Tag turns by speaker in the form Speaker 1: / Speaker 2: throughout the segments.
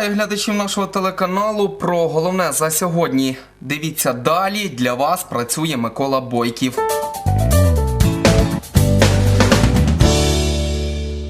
Speaker 1: Вітаю глядачів нашого телеканалу про головне за сьогодні. Дивіться далі. Для вас працює Микола Бойків.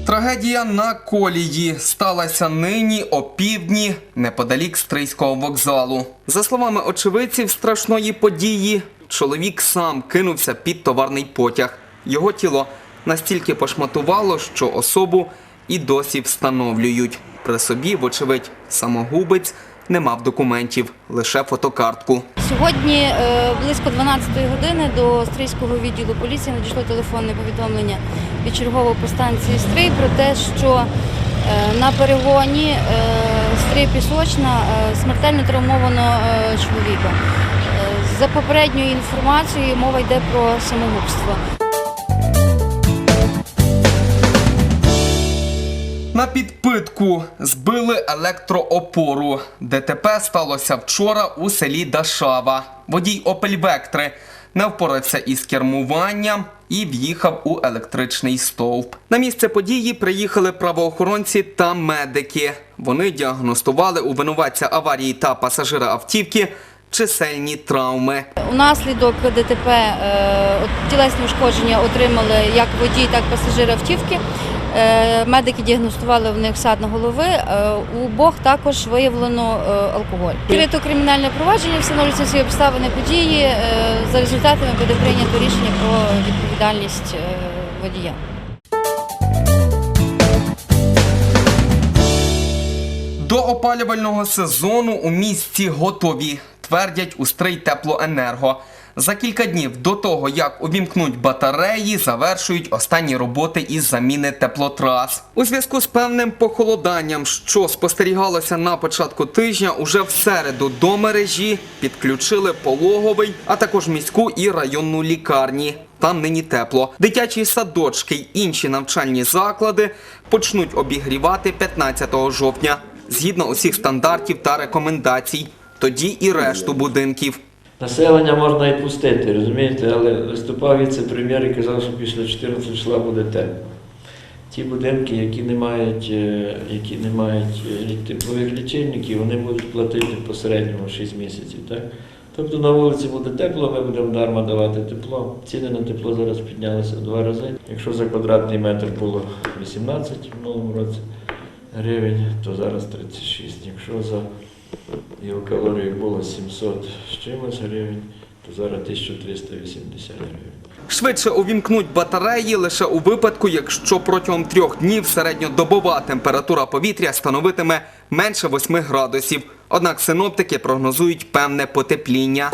Speaker 1: Трагедія на колії сталася нині о півдні неподалік Стрийського вокзалу. За словами очевидців страшної події, чоловік сам кинувся під товарний потяг. Його тіло настільки пошматувало, що особу і досі встановлюють. При собі, вочевидь, самогубець не мав документів, лише фотокартку.
Speaker 2: Сьогодні е, близько 12 години до Стрийського відділу поліції надійшло телефонне повідомлення від чергового по станції Стрий про те, що е, на перегоні е, Стрий Пісочна смертельно травмовано чоловіка. За попередньою інформацією мова йде про самогубство.
Speaker 1: На підпитку збили електроопору. ДТП сталося вчора у селі Дашава. Водій Опель Вектри не впорався із кермуванням і в'їхав у електричний стовп. На місце події приїхали правоохоронці та медики. Вони діагностували у винуватця аварії та пасажира автівки чисельні травми.
Speaker 2: Унаслідок ДТП е, тілесні ушкодження отримали як водій, так і пасажир автівки. Е, Медики діагностували в них сад на голови. Е, У обох також виявлено е, алкоголь. Відкрито кримінальне провадження, встановлюються всі обставини події. За результатами буде прийнято рішення про відповідальність водія.
Speaker 1: До опалювального сезону у місті готові, твердять у Стрий Теплоенерго. За кілька днів до того, як увімкнуть батареї, завершують останні роботи із заміни теплотрас. У зв'язку з певним похолоданням, що спостерігалося на початку тижня, уже в середу до мережі підключили пологовий, а також міську і районну лікарні. Там нині тепло. Дитячі садочки й інші навчальні заклади почнуть обігрівати 15 жовтня згідно усіх стандартів та рекомендацій. Тоді і решту будинків.
Speaker 3: Населення можна і пустити, розумієте, але виступав віце-прем'єр і казав, що після 14 числа буде тепло. Ті будинки, які не мають, е, які не мають е, теплових лічильників, вони будуть платити по середньому 6 місяців. Так? Тобто на вулиці буде тепло, ми будемо дарма давати тепло. Ціни на тепло зараз піднялися в два рази. Якщо за квадратний метр було 18 в минулому році гривень, то зараз 36. Якщо за його калорії було 700 з чимось гривень, то зараз 1380 гривень.
Speaker 1: Швидше увімкнуть батареї лише у випадку, якщо протягом трьох днів середньодобова температура повітря становитиме менше 8 градусів. Однак синоптики прогнозують певне потепління.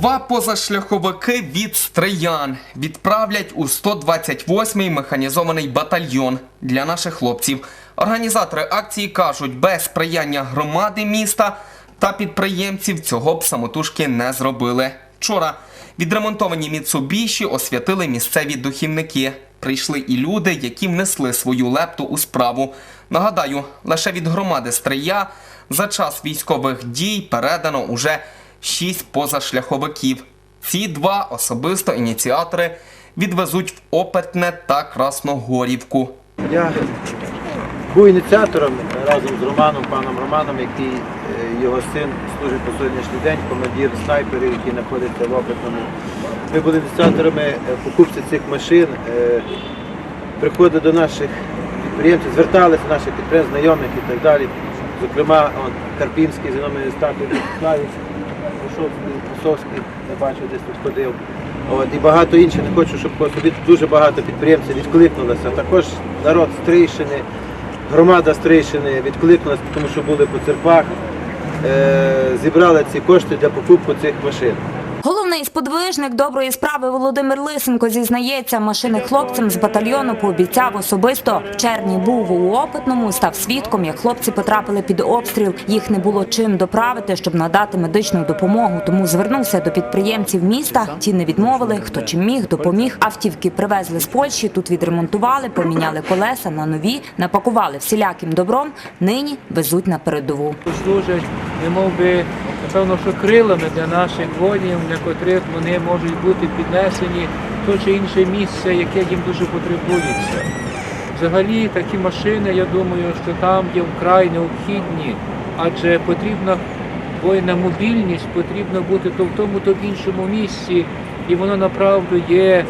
Speaker 1: Два позашляховики від Стриян відправлять у 128-й механізований батальйон для наших хлопців. Організатори акції кажуть, без сприяння громади міста та підприємців цього б самотужки не зробили. Вчора відремонтовані Міцубіші освятили місцеві духівники. Прийшли і люди, які внесли свою лепту у справу. Нагадаю, лише від громади Стрия за час військових дій передано уже шість позашляховиків. Ці два особисто ініціатори відвезуть в Опитне та Красногорівку.
Speaker 4: Я був ініціатором разом з Романом, паном Романом, який е, його син служить по сьогоднішній день, командир снайперів, який знаходиться в опитному. Ми були ініціаторами е, покупці цих машин. Е, Приходили до наших підприємців, зверталися до наших підприємств, знайомих і так далі. Зокрема, Карпінський, Зіномий Статович, Славіць, Косовський, я бачу, десь тут ходив. От, і багато інших, не хочу, щоб собі дуже багато підприємців відкликнулося. Також народ Стрийщини, громада Стрийщини відкликнулася, тому що були по церквах, е, зібрали ці кошти для покупки цих машин.
Speaker 5: Головний сподвижник доброї справи Володимир Лисенко зізнається, машини хлопцям з батальйону пообіцяв особисто. В червні був у опитному, став свідком, як хлопці потрапили під обстріл. Їх не було чим доправити, щоб надати медичну допомогу. Тому звернувся до підприємців міста. Ті не відмовили. Хто чим міг, допоміг. Автівки привезли з Польщі. Тут відремонтували, поміняли колеса на нові, напакували всіляким добром. Нині везуть на передову.
Speaker 6: служать, немов би, напевно, що крилами для наших воїнів, для котрих вони можуть бути піднесені в то чи інше місце, яке їм дуже потребується. Взагалі такі машини, я думаю, що там є вкрай необхідні, адже потрібна воєнна мобільність, потрібно бути то в тому, то в іншому місці, і воно направду є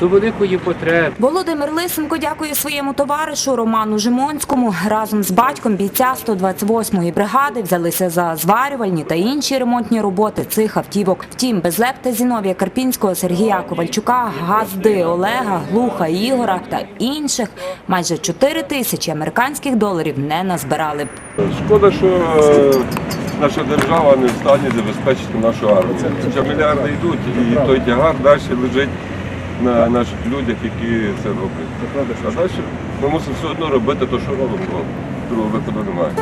Speaker 6: до великої потреби.
Speaker 5: Володимир Лисенко дякує своєму товаришу Роману Жимонському. Разом з батьком бійця 128-ї бригади взялися за зварювальні та інші ремонтні роботи цих автівок. Втім, без лепта Зіновія Карпінського, Сергія Ковальчука, Газди Олега, Глуха Ігора та інших майже 4 тисячі американських доларів не назбирали б.
Speaker 7: Шкода, що е, наша держава не в стані забезпечити нашу армію. Хоча мільярди йдуть, і той тягар далі лежить на наших людях, які це роблять. А далі ми мусимо все одно робити те, що робимо, бо другого виходу немає.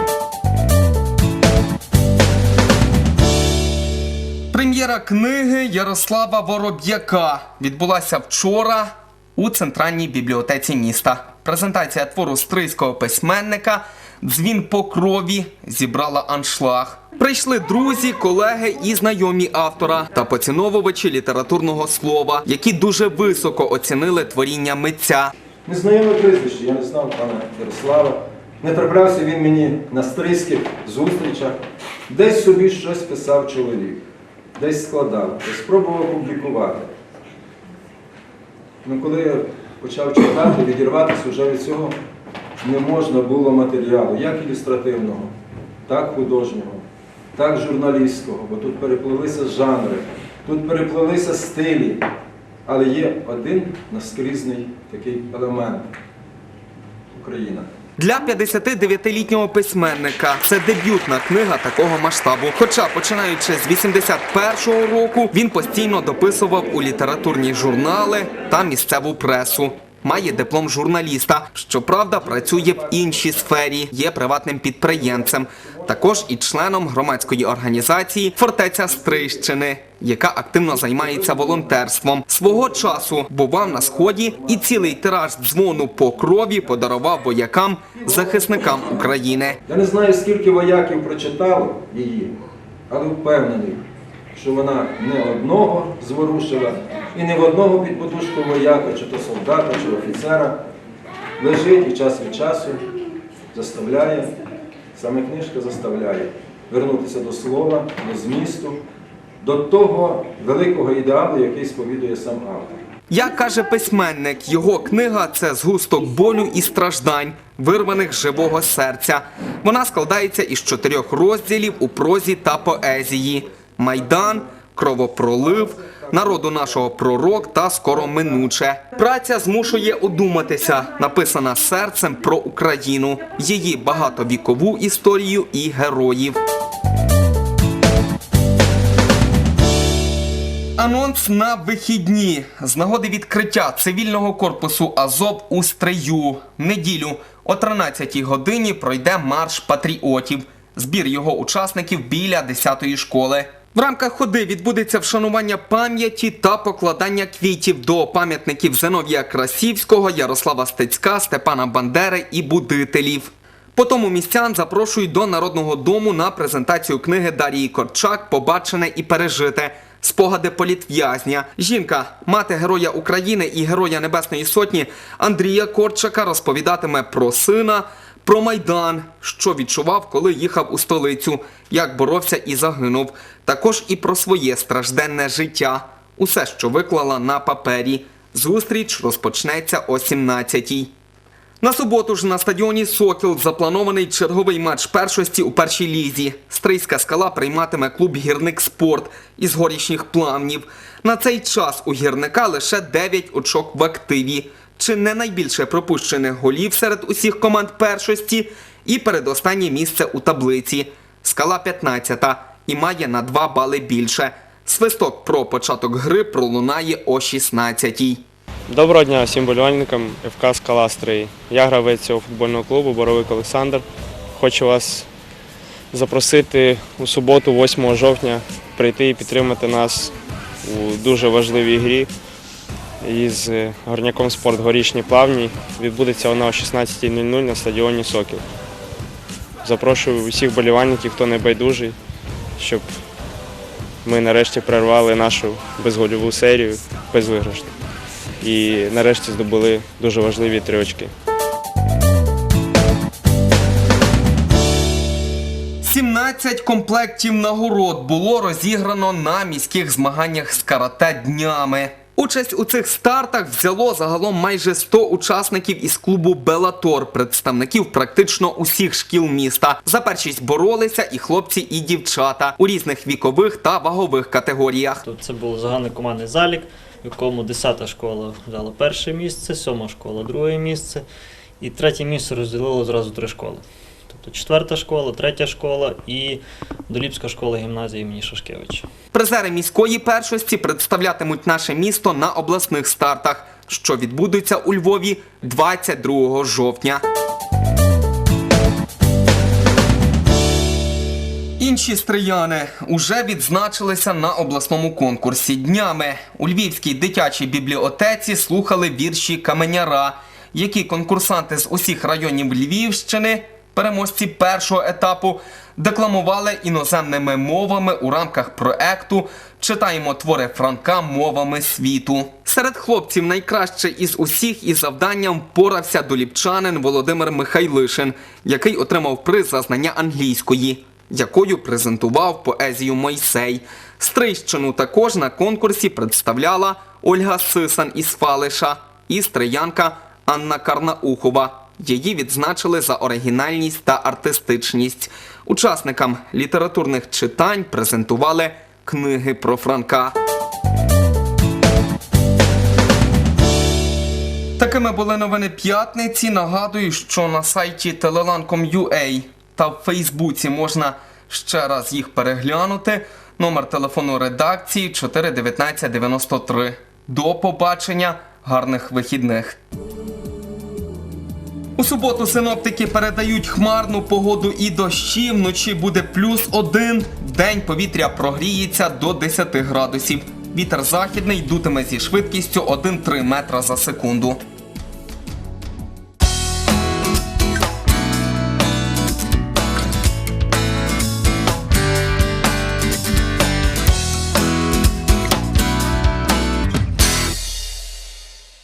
Speaker 1: Прем'єра книги Ярослава Вороб'яка відбулася вчора у центральній бібліотеці міста. Презентація твору стрийського письменника Дзвін по крові зібрала аншлаг. Прийшли друзі, колеги і знайомі автора та поціновувачі літературного слова, які дуже високо оцінили творіння митця.
Speaker 8: Незнайоме прізвище, я не знав пана Ярослава. Не траплявся він мені на стрийських зустрічах. Десь собі щось писав чоловік, десь складав, десь спробував публікувати. Ну, коли я почав читати, відірватися вже від цього не можна було матеріалу, як ілюстративного, так художнього, так журналістського, бо тут переплилися жанри, тут переплилися стилі. Але є один наскрізний такий елемент Україна.
Speaker 1: Для 59-літнього письменника це дебютна книга такого масштабу. Хоча, починаючи з 81-го року, він постійно дописував у літературні журнали та місцеву пресу. Має диплом журналіста. Щоправда, працює в іншій сфері, є приватним підприємцем, також і членом громадської організації Фортеця Стрийщини, яка активно займається волонтерством. Свого часу бував на сході і цілий тираж дзвону по крові подарував воякам, захисникам України.
Speaker 8: Я не знаю, скільки вояків прочитало її, але впевнений, що вона не одного зворушила і не в одного під подушку вояка, чи то солдата, чи офіцера. Лежить і час від часу заставляє, саме книжка заставляє вернутися до слова, до змісту, до того великого ідеалу, який сповідує сам автор.
Speaker 1: Як каже письменник, його книга це згусток болю і страждань, вирваних з живого серця. Вона складається із чотирьох розділів у прозі та поезії: майдан, кровопролив, народу нашого пророк та скороминуче. Праця змушує одуматися, написана серцем про Україну, її багатовікову історію і героїв. Анонс на вихідні з нагоди відкриття цивільного корпусу Азов у Стрию. Неділю о 13-й годині пройде марш патріотів. Збір його учасників біля 10-ї школи. В рамках ходи відбудеться вшанування пам'яті та покладання квітів до пам'ятників Зиновія Красівського, Ярослава Стецька, Степана Бандери і будителів. Потому містян запрошують до Народного дому на презентацію книги Дарії Корчак Побачене і пережите. Спогади політв'язня. Жінка, мати Героя України і Героя Небесної Сотні Андрія Корчака розповідатиме про сина, про майдан, що відчував, коли їхав у столицю, як боровся і загинув. Також і про своє стражденне життя. Усе, що виклала на папері. Зустріч розпочнеться о 17-й. На суботу ж на стадіоні Сокіл запланований черговий матч першості у першій лізі. Стрийська скала прийматиме клуб Гірник Спорт із горішніх плавнів. На цей час у гірника лише 9 очок в активі. Чи не найбільше пропущених голів серед усіх команд першості і передостаннє місце у таблиці. Скала 15-та і має на 2 бали більше. Свисток про початок гри пролунає о 16-й.
Speaker 9: Доброго дня всім болівальникам ФК «Скала Стрий». Я гравець цього футбольного клубу Боровик Олександр. Хочу вас запросити у суботу, 8 жовтня, прийти і підтримати нас у дуже важливій грі із е, горняком спорт горішні плавні. Відбудеться вона о 16.00 на стадіоні Сокіл. Запрошую усіх болівальників, хто небайдужий, щоб ми нарешті перервали нашу безгольову серію безвиграшну. І нарешті здобули дуже важливі три очки.
Speaker 1: 17 комплектів нагород було розіграно на міських змаганнях з карате днями. Участь у цих стартах взяло загалом майже 100 учасників із клубу Белатор, представників практично усіх шкіл міста. За першість боролися і хлопці, і дівчата у різних вікових та вагових категоріях.
Speaker 10: Тобто це був загальний командний залік, в якому 10 школа взяла перше місце, 7 школа друге місце, і третє місце розділило зразу три школи. Тобто четверта школа, третя школа і Доліпська школа гімназії імені Шашкевича.
Speaker 1: Призери міської першості представлятимуть наше місто на обласних стартах, що відбудуться у Львові 22 жовтня. Інші стрияни уже відзначилися на обласному конкурсі днями. У Львівській дитячій бібліотеці слухали вірші Каменяра, які конкурсанти з усіх районів Львівщини, переможці першого етапу, декламували іноземними мовами у рамках проекту Читаємо твори Франка мовами світу. Серед хлопців найкраще із усіх із завданням впорався доліпчанин Володимир Михайлишин, який отримав приз за знання англійської якою презентував поезію Мойсей. Стрийщину також на конкурсі представляла Ольга Сисан із Фалиша і стриянка Анна Карнаухова. Її відзначили за оригінальність та артистичність. Учасникам літературних читань презентували книги про Франка. Такими були новини п'ятниці. Нагадую, що на сайті telelan.com.ua та в Фейсбуці можна ще раз їх переглянути. Номер телефону редакції 41993. До побачення, гарних вихідних. У суботу синоптики передають хмарну погоду і дощі. Вночі буде плюс один. День повітря прогріється до 10 градусів. Вітер західний дутиме зі швидкістю 1-3 метра за секунду.